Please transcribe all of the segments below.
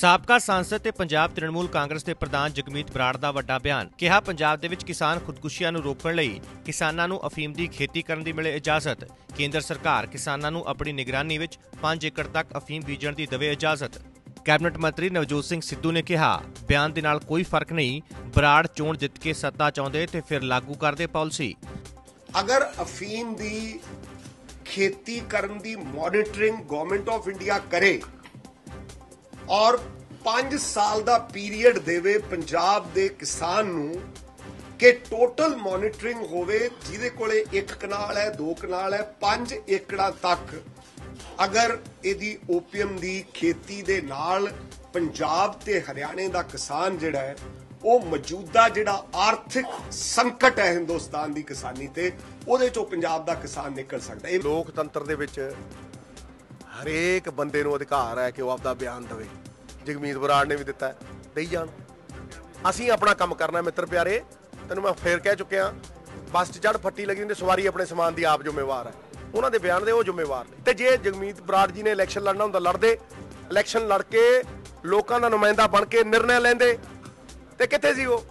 ਸਾਬਕਾ ਸਾਂਸਦ ਤੇ ਪੰਜਾਬ ਤ੍ਰਿਣਮੂਲ ਕਾਂਗਰਸ ਦੇ ਪ੍ਰਧਾਨ ਜਗਮੀਤ ਬਰਾੜ ਦਾ ਵੱਡਾ ਬਿਆਨ ਕਿਹਾ, ਪੰਜਾਬ ਦੇ ਵਿੱਚ ਕਿਸਾਨ ਖੁਦਕੁਸ਼ੀਆਂ ਨੂੰ ਰੋਕਣ ਲਈ ਕਿਸਾਨਾਂ ਨੂੰ ਅਫੀਮ ਦੀ ਖੇਤੀ ਕਰਨ ਦੀ ਮਿਲੇ ਇਜਾਜ਼ਤ। ਕੇਂਦਰ ਸਰਕਾਰ ਕਿਸਾਨਾਂ ਨੂੰ ਆਪਣੀ ਨਿਗਰਾਨੀ ਵਿੱਚ 5 ਏਕੜ ਤੱਕ ਅਫੀਮ ਬੀਜਣ ਦੀ ਦੇਵੇ ਇਜਾਜ਼ਤ। ਕੈਬਨਿਟ ਮੰਤਰੀ ਨਵਜੋਤ ਸਿੰਘ ਸਿੱਧੂ ਨੇ ਕਿਹਾ, ਬਿਆਨ ਦੇ ਨਾਲ ਕੋਈ ਫ਼ਰਕ ਨਹੀਂ, ਬਰਾੜ ਚੋਣ ਜਿੱਤ ਕੇ ਸੱਤਾ ਚਾਹੁੰਦੇ ਤੇ ਫਿਰ ਲਾਗੂ ਕਰਦੇ ਪਾਲਿਸੀ। ਅਗਰ ਅਫੀਮ ਦੀ ਖੇਤੀ ਕਰਨ ਦੀ ਮੋਨਿਟਰਿੰਗ ਗਵਰਨਮੈਂਟ ਆਫ ਇੰਡੀਆ ਕਰੇ ਔਰ 5 ਸਾਲ ਦਾ ਪੀਰੀਅਡ ਦੇਵੇ ਪੰਜਾਬ ਦੇ ਕਿਸਾਨ ਨੂੰ ਕਿ ਟੋਟਲ ਮੋਨਿਟਰਿੰਗ ਹੋਵੇ, ਜਿਹਦੇ ਕੋਲੇ ਇੱਕ ਕਨਾਲ ਹੈ, ਦੋ ਕਨਾਲ ਹੈ 5 ਏਕੜਾਂ ਤੱਕ ਅਗਰ ਇਹਦੀ ਓਪੀਅਮ ਦੀ ਖੇਤੀ ਦੇ ਨਾਲ ਪੰਜਾਬ ਤੇ ਹਰਿਆਣੇ ਦਾ ਕਿਸਾਨ ਜਿਹੜਾ ਹੈ, ਉਹ ਮੌਜੂਦਾ ਜਿਹੜਾ ਆਰਥਿਕ ਸੰਕਟ ਹੈ ਹਿੰਦੁਸਤਾਨ ਦੀ ਕਿਸਾਨੀ ਤੇ, ਉਹਦੇ ਚੋਂ ਪੰਜਾਬ ਦਾ ਕਿਸਾਨ ਨਿਕਲ ਸਕਦਾ ਇਹ ਲੋਕਤੰਤਰ ਦੇ ਵਿੱਚ ਹਰੇਕ ਬੰਦੇ ਨੂੰ ਅਧਿਕਾਰ ਹੈ ਕਿ ਉਹ ਆਪਦਾ ਬਿਆਨ ਦੇਵੇ। ਜਗਮੀਤ ਬਰਾੜ ਨੇ ਵੀ ਦਿੱਤਾ ਦੇਈ ਜਾਣ। ਅਸੀਂ ਆਪਣਾ ਕੰਮ ਕਰਨਾ ਮਿੱਤਰ ਪਿਆਰੇ। ਤੈਨੂੰ ਮੈਂ ਫੇਰ ਕਹਿ ਚੁੱਕਿਆ, ਬੱਸ 'ਚ ਚੜ ਫੱਟੀ ਲੱਗੀ ਹੁੰਦੀ, ਸਵਾਰੀ ਆਪਣੇ ਸਮਾਨ ਦੀ ਆਪ ਜ਼ਿੰਮੇਵਾਰ ਹੈ। ਉਹਨਾਂ ਦੇ ਬਿਆਨ ਦੇ ਉਹ ਜ਼ਿੰਮੇਵਾਰ ਨੇ। ਤੇ ਜੇ ਜਗਮੀਤ ਬਰਾੜ ਜੀ ਨੇ ਇਲੈਕਸ਼ਨ ਲੜਨਾ ਹੁੰਦਾ, ਲੜਦੇ। ਇਲੈਕਸ਼ਨ ਲੜ ਕੇ ਲੋਕਾਂ ਦਾ ਨੁਮਾਇੰਦਾ ਬਣ ਕੇ ਨਿਰਣੈ ਲੈਂਦੇ। ਤੇ ਕਿੱਥੇ ਸੀ ਉਹ?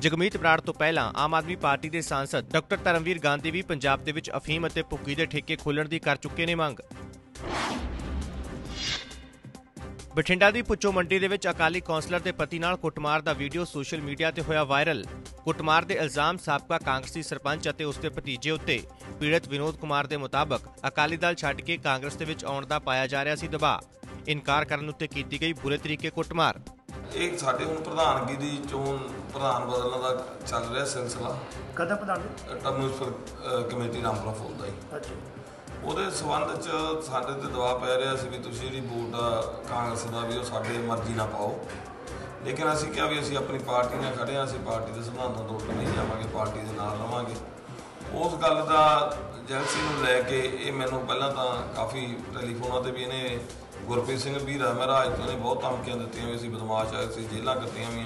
ਜਗਮੀਤ ਬਰਾੜ ਤੋਂ ਪਹਿਲਾਂ ਆਮ ਆਦਮੀ ਪਾਰਟੀ ਦੇ ਸਾਂਸਦ ਡਾਕਟਰ ਧਰਮਵੀਰ ਗਾਂਧੀ ਵੀ ਪੰਜਾਬ ਦੇ ਵਿੱਚ ਅਫੀਮ ਅਤੇ ਭੁੱਕੀ ਦੇ ਠੇਕੇ ਖੋਲਣ ਦੀ ਕਰ ਚੁੱਕੇ ਨੇ ਮੰਗ। ਬਠਿੰਡਾ ਦੀ ਪੁੱਚੋ ਮੰਡੀ ਦੇ ਵਿੱਚ ਅਕਾਲੀ ਕੌਂਸਲਰ ਦੇ ਪਤੀ ਨਾਲ ਕੁੱਟਮਾਰ ਦਾ ਵੀਡੀਓ ਸੋਸ਼ਲ ਮੀਡੀਆ ਤੇ ਹੋਇਆ ਵਾਇਰਲ। ਕੁੱਟਮਾਰ ਦੇ ਇਲਜ਼ਾਮ ਸਾਬਕਾ ਕਾਂਗਰਸੀ ਸਰਪੰਚ ਅਤੇ ਉਸ ਦੇ ਭਤੀਜੇ ਉੱਤੇ। ਪੀੜਤ ਵਿਨੋਦ ਕੁਮਾਰ ਦੇ ਮੁਤਾਬਕ ਅਕਾਲੀ ਦਲ ਛੱਡ ਕੇ ਕਾਂਗਰਸ ਦੇ ਵਿੱਚ ਆਉਣ ਦਾ ਪਾਇਆ ਜਾ ਰਿਹਾ ਸੀ ਦਬਾਅ। ਇਨਕਾਰ ਕਰਨ ਉੱਤੇ ਕੀਤੀ ਗਈ ਬੁਰੇ ਤਰੀਕੇ ਕੁੱਟਮਾਰ। ਇਹ ਸਾਡੇ ਹੁਣ ਪ੍ਰਧਾਨਗੀ ਦੀ ਚੋਣ ਪ੍ਰਧਾਨ ਬਦਲਣ ਦਾ ਚੱਲ ਰਿਹਾ ਸਿਲਸਿਲਾ। ਕਦੋਂ ਪ੍ਰਧਾਨ ਕਮਿਊਨਿਸਟ ਕਮੇਟੀ ਰਾਮਪੁਰਾ ਫੁੱਲ ਦਾ ਜੀ ਅੱਛਾ। ਉਹਦੇ ਸਬੰਧ ਚ ਸਾਡੇ ਤੇ ਦਬਾਅ ਪੈ ਰਿਹਾ ਸੀ ਵੀ ਤੁਸੀਂ ਜਿਹੜੀ ਵੋਟ ਆ, ਕਾਂਗਰਸ ਦਾ ਵੀ ਉਹ ਸਾਡੇ ਮਰਜ਼ੀ ਨਾਲ ਪਾਓ। ਲੇਕਿਨ ਅਸੀਂ ਕਿਹਾ ਵੀ ਅਸੀਂ ਆਪਣੀ ਪਾਰਟੀ ਨਾਲ ਖੜੇ ਹਾਂ, ਅਸੀਂ ਪਾਰਟੀ ਦੇ ਸਿਧਾਂਤਾਂ ਤੋਂ ਉੱਤੇ ਨਹੀਂ ਜਾਵਾਂਗੇ, ਪਾਰਟੀ ਦੇ ਨਾਲ ਰਵਾਂਗੇ। ਉਸ ਗੱਲ ਦਾ ਏਜੰਸੀ ਨੂੰ ਲੈ ਕੇ ਇਹ ਮੈਨੂੰ ਪਹਿਲਾਂ ਤਾਂ ਕਾਫੀ ਟੈਲੀਫੋਨਾਂ ਤੇ ਵੀ ਇਹਨੇ ਗੁਰਪ੍ਰੀਤ ਸਿੰਘ ਵੀਰਾ ਮਹਾਰਾਜ ਤੋਂ ਨੇ ਬਹੁਤ ਧਮਕੀਆਂ ਦਿੱਤੀਆਂ ਵੀ ਅਸੀਂ ਬਦਮਾਸ਼ ਆ ਅਸੀਂ ਜੇਲ੍ਹਾਂ ਕੱਟੀਆਂ ਵੀ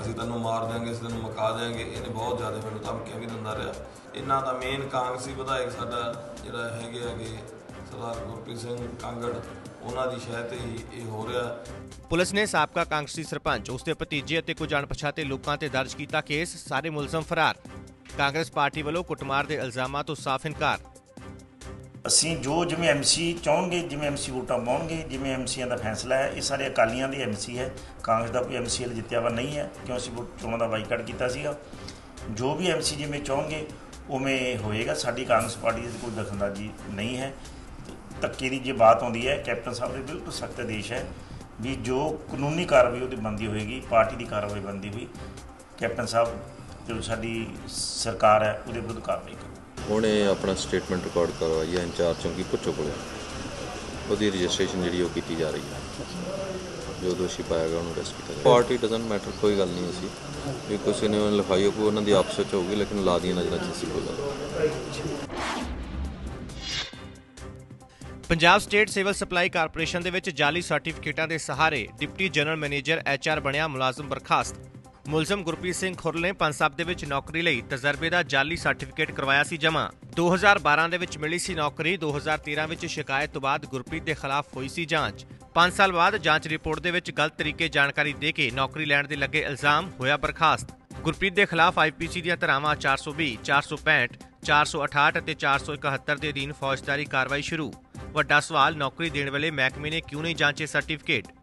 ਅਸੀਂ ਤੈਨੂੰ ਮਾਰ ਦਿਆਂਗੇ, ਅਸੀਂ ਤੈਨੂੰ ਮੁਕਾ ਦਿਆਂਗੇ। ਇਹਨੇ ਬਹੁਤ ਜ਼ਿਆਦਾ ਮੈਨੂੰ ਧਮਕੀਆਂ ਵੀ ਦਿੰਦਾ ਰਿਹਾ। ਇਹਨਾਂ ਦਾ ਮੇਨ ਕਾਂਗਰਸੀ ਵਿਧਾਇਕ ਸਾਡਾ, ਜਿਹੜਾ ਹੈਗੇ ਹੈਗੇ ਸਰਦਾਰ ਗੁਰਪ੍ਰੀਤ ਸਿੰਘ ਕਾਂਗੜ। ਉਹਨਾਂ ਦੀ ਸ਼ਹਿ ਤੇ ਹੀ ਇਹ ਹੋ ਰਿਹਾ। ਪੁਲਿਸ ਨੇ ਸਾਬਕਾ ਕਾਂਗਰਸੀ ਸਰਪੰਚ, ਉਸ ਦੇ ਭਤੀਜੇ ਅਤੇ ਕੁਝ ਅਣਪਛਾਤੇ ਲੋਕਾਂ ਤੇ ਦਰਜ ਕੀਤਾ ਕੇਸ, ਸਾਰੇ ਮੁਲਜ਼ਮ ਫਰਾਰ। ਕਾਂਗਰਸ ਪਾਰਟੀ ਵੱਲੋਂ ਕੁੱਟਮਾਰ ਦੇ ਇਲਜ਼ਾਮਾਂ ਤੋਂ ਸਾਫ਼ ਇਨਕਾਰ। ਅਸੀਂ ਜੋ ਜਿਵੇਂ ਐਮਸੀ ਚਾਹਣਗੇ, ਜਿਵੇਂ ਐਮਸੀ ਵੋਟਾਂ ਪਾਉਣਗੇ, ਜਿਵੇਂ ਐਮਸੀਆਂ ਦਾ ਫੈਸਲਾ ਹੈ, ਇਹ ਸਾਰੇ ਅਕਾਲੀਆਂ ਦੇ ਐਮਸੀ ਹੈ। ਕਾਂਗਰਸ ਦਾ ਕੋਈ ਐਮਸੀ ਹਲ ਜਿੱਤਿਆ ਵਾ ਨਹੀਂ ਹੈ, ਕਿਉਂ ਅਸੀਂ ਵੋਟ ਚੋਣਾਂ ਦਾ ਬਾਈਕਾਟ ਕੀਤਾ ਸੀਗਾ? ਜੋ ਵੀ ਐਮਸੀ ਜਿਵੇਂ ਚਾਹਣਗੇ, ਉਵੇਂ ਹੋਏਗਾ। ਸਾਡੀ ਕਾਂਗਰਸ ਪਾਰਟੀ ਦੇ ਕੋਈ ਦਖਲਅੰਦਾਜ਼ੀ ਨਹੀਂ ਹੈ। ਧੱਕੇ ਦੀ ਜੇ ਬਾਤ ਆਉਂਦੀ ਹੈ, ਕੈਪਟਨ ਸਾਹਿਬ ਦੇ ਬਿਲਕੁਲ ਸਖਤ ਆਦੇਸ਼ ਹੈ ਵੀ ਜੋ ਕਾਨੂੰਨੀ ਕਾਰਵਾਈ ਉਹਦੀ ਬੰਦੀ ਹੋਏਗੀ, ਪਾਰਟੀ ਦੀ ਕਾਰਵਾਈ ਬੰਦੀ ਹੋਈ, ਕੈਪਟਨ ਸਾਹਿਬ ਜੋ ਸਾਡੀ ਸਰਕਾਰ ਹੈ, ਉਹਦੇ ਵਿਰੁੱਧ ਕਾਰਵਾਈ ਕਰੋ। ਉਹਨੇ ਆਪਣਾ ਸਟੇਟਮੈਂਟ ਰਿਕਾਰਡ ਕਰਵਾਈ ਹੈ ਇੰਚਾਰਜ ਚੌਂਕੀ ਪੁੱਛੋ ਕੋਲੇ। ਉਹਦੀ ਰਜਿਸਟ੍ਰੇਸ਼ਨ ਜਿਹੜੀ ਉਹ ਕੀਤੀ ਜਾ ਰਹੀ ਹੈ। ਜੋ ਦੋਸ਼ੀ ਪਾਇਆ ਗਿਆ ਉਹਨੂੰ ਅਰੈਸਟ ਕੀਤਾ ਜਾਏਗਾ ਪਾਰਟੀ ਡਸਨਟ ਮੈਟਰ ਕੋਈ ਗੱਲ ਨਹੀਂ ਸੀ ਵੀ ਕਿਸੇ ਨੇ ਲਿਖਾਈ ਹੋ ਉਹਨਾਂ ਦੀ ਆਪਸ ਵਿੱਚ ਹੋਊਗੀ, ਲੇਕਿਨ ਲਾ ਦੀਆਂ ਨਜ਼ਰਾਂ 'ਚ ਸੀ ਕੋਈ Punjab state civil supply corporation ਦੇ ਵਿੱਚ ਜਾਲੀ ਸਰਟੀਫਿਕੇਟਾਂ ਦੇ ਸਹਾਰੇ ਡਿਪਟੀ ਜਨਰਲ ਮੈਨੇਜਰ ਐਚਆਰ ਬਣਿਆ ਮੁਲਾਜ਼ਮ ਬਰਖਾਸਤ। ਮੁਲਜ਼ਮ ਗੁਰਪ੍ਰੀਤ ਸਿੰਘ ਖੁਰਲ ਨੇ ਪੰਸਾਬ ਦੇ ਵਿੱਚ ਨੌਕਰੀ ਲਈ ਤਜਰਬੇ ਦਾ ਜਾਲੀ ਸਰਟੀਫਿਕੇਟ ਕਰਵਾਇਆ ਸੀ ਜਮ੍ਹਾਂ। 2012 ਦੇ ਵਿੱਚ ਮਿਲੀ ਸੀ ਨੌਕਰੀ 2013 ਵਿੱਚ ਸ਼ਿਕਾਇਤ ਤੋਂ ਬਾਅਦ ਗੁਰਪ੍ਰੀਤ ਦੇ ਖਿਲਾਫ ਹੋਈ ਸੀ ਜਾਂਚ। 5 ਸਾਲ ਬਾਅਦ ਜਾਂਚ ਰਿਪੋਰਟ ਦੇ ਵਿੱਚ ਗਲਤ ਤਰੀਕੇ ਜਾਣਕਾਰੀ ਦੇ ਕੇ ਨੌਕਰੀ ਲੈਣ ਦੇ ਲੱਗੇ ਇਲਜ਼ਾਮ ਹੋਇਆ ਬਰਖਾਸਤ। ਗੁਰਪ੍ਰੀਤ ਦੇ ਖਿਲਾਫ ਆਈਪੀਸੀ ਦੀਆਂ ਧਾਰਾਵਾਂ 420 465 468 ਅਤੇ 471 ਦੇ ਅਧੀਨ ਫੌਜਦਾਰੀ ਕਾਰਵਾਈ ਸ਼ੁਰੂ। ਵੱਡਾ ਸਵਾਲ, ਨੌਕਰੀ ਦੇਣ ਵੇਲੇ ਮਹਿਕਮੇ ਨੇ ਕਿਉਂ ਨਹੀਂ ਜਾਂਚੇ ਸਰਟੀਫਿਕੇਟ?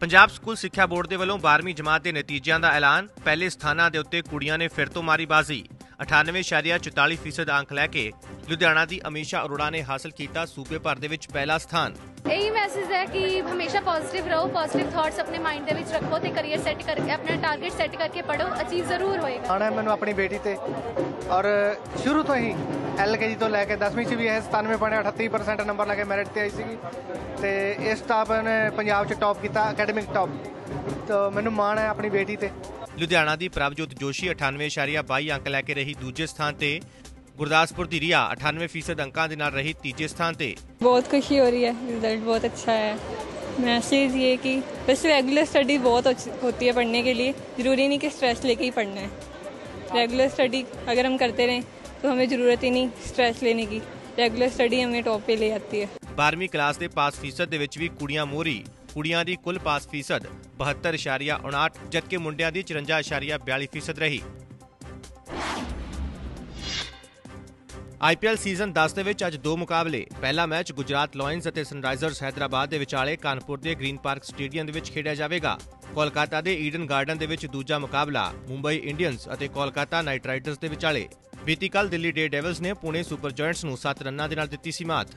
ਪੰਜਾਬ ਸਕੂਲ ਸਿੱਖਿਆ ਬੋਰਡ ਦੇ ਵੱਲੋਂ 12ਵੀਂ ਜਮਾਤ ਦੇ ਨਤੀਜਿਆਂ ਦਾ ਐਲਾਨ। ਪਹਿਲੇ ਸਥਾਨਾਂ ਦੇ ਉੱਤੇ ਕੁੜੀਆਂ ਨੇ ਫਿਰ ਤੋਂ ਮਾਰੀ ਬਾਜ਼ੀ। 98.44% ਅੰਕ ਲੈ ਕੇ ਲੁਧਿਆਣਾ ਦੀ ਅਮੀਸ਼ਾ ਅਰੋੜਾ ਨੇ ਹਾਸਲ ਕੀਤਾ ਸੂਬੇ ਭਰ ਦੇ ਵਿੱਚ ਪਹਿਲਾ ਸਥਾਨ। ਇਹੀ ਮੈਸੇਜ ਹੈ ਕਿ ਹਮੇਸ਼ਾ ਪੋਜ਼ਿਟਿਵ ਰਹੋ ਪੋਜ਼ਿਟਿਵ ਥਾਟਸ ਆਪਣੇ ਮਾਈਂਡ ਦੇ ਵਿੱਚ ਰੱਖੋ ਤੇ ਕਰੀਅਰ ਸੈੱਟ ਕਰਕੇ ਆਪਣਾ ਟਾਰਗੇਟ ਸੈੱਟ ਕਰਕੇ ਪੜੋ ਅਚੀਵ ਜ਼ਰੂਰ ਹੋਏਗਾ। ਆਣਾ ਹੈ ਮੈਨੂੰ ਆਪਣੀ ਬੇਟੀ ਤੇ। ਔਰ ਸ਼ੁਰੂ ਤੋਂ ਹੀ ਐਲਕੇਜੀ ਤੋਂ ਲੈ ਕੇ 10ਵੀਂ ਚ ਵੀ ਇਹ 97.38% ਨੰਬਰ ਲੈ ਕੇ ਮੈਰਿਟ ਤੇ ਆਈ ਸੀਗੀ। ਤੇ ਇਸ ਸਟਾਫ ਨੇ ਪੰਜਾਬ ਚ ਟੌਪ ਕੀਤਾ ਅਕੈਡਮਿਕ ਟੌਪ ਤਾਂ ਮੈਨੂੰ ਮਾਣ ਹੈ ਆਪਣੀ ਬੇਟੀ ਤੇ। ਲੁਧਿਆਣਾ ਦੀ ਪ੍ਰਭਜੋਤ ਜੋਸ਼ੀ 98.22 ਅੰਕ ਲੈ ਕੇ ਰਹੀ ਦੂਜੇ ਸਥਾਨ ਤੇ ਗੁਰਦਾਸਪੁਰ ਦੀ ਰੀਆ 98% ਅੰਕਾਂ ਦੇ ਨਾਲ ਰਹੀ ਤੀਜੇ ਸਥਾਨ ਤੇ बहुत खुशी हो रही है रिजल्ट बहुत अच्छा है मैसेज ये कि बस रेगुलर स्टडी बहुत अच्छी होती है पढ़ने के लिए ज़रूरी नहीं कि स्ट्रेस लेके ही पढ़ना है रेगुलर स्टडी अगर हम करते रहें तो हमें ज़रूरत ही नहीं स्ट्रेस लेने की रेगुलर स्टडी हमें टॉप पे ले आती है 12ਵੀਂ ਕਲਾਸ ਦੇ ਪਾਸ ਫੀਸਦ ਦੇ ਵਿੱਚ ਵੀ ਕੁੜੀਆਂ ਮੋਹਰੀ, ਕੁੜੀਆਂ ਦੀ ਕੁੱਲ ਪਾਸ ਫੀਸਦ 72.59 ਜਦਕਿ ਮੁੰਡਿਆਂ ਦੀ 54.42 ਫੀਸਦ ਰਹੀ। ਆਈਪੀਐਲ ਸੀਜ਼ਨ 10 ਦੇ ਵਿੱਚ ਅੱਜ ਦੋ ਮੁਕਾਬਲੇ। ਪਹਿਲਾ ਮੈਚ ਗੁਜਰਾਤ ਲਾਇਨਜ਼ ਅਤੇ ਸਨਰਾਈਜ਼ਰਸ ਹੈਦਰਾਬਾਦ ਦੇ ਵਿਚਾਲੇ ਕਾਨਪੁਰ ਦੇ ਗ੍ਰੀਨ ਪਾਰਕ ਸਟੇਡੀਅਮ ਦੇ ਵਿੱਚ ਖੇਡਿਆ ਜਾਵੇਗਾ। ਕੋਲਕਾਤਾ ਦੇ ਈਡਨ ਗਾਰਡਨ ਦੇ ਵਿੱਚ ਦੂਜਾ ਮੁਕਾਬਲਾ ਮੁੰਬਈ ਇੰਡੀਅਨਸ ਅਤੇ ਕੋਲਕਾਤਾ ਨਾਈਟ ਰਾਈਡਰਸ ਦੇ ਵਿਚਾਲੇ। ਬੀਤੀ ਕੱਲ ਦਿੱਲੀ ਡੇ ਡੇਵਲਸ ਨੇ ਪੁਣੇ ਸੁਪਰ ਜਾਇੰਟਸ ਨੂੰ 7 ਰਨਾਂ ਦੇ ਨਾਲ ਦਿੱਤੀ ਸੀ ਮਾਤ।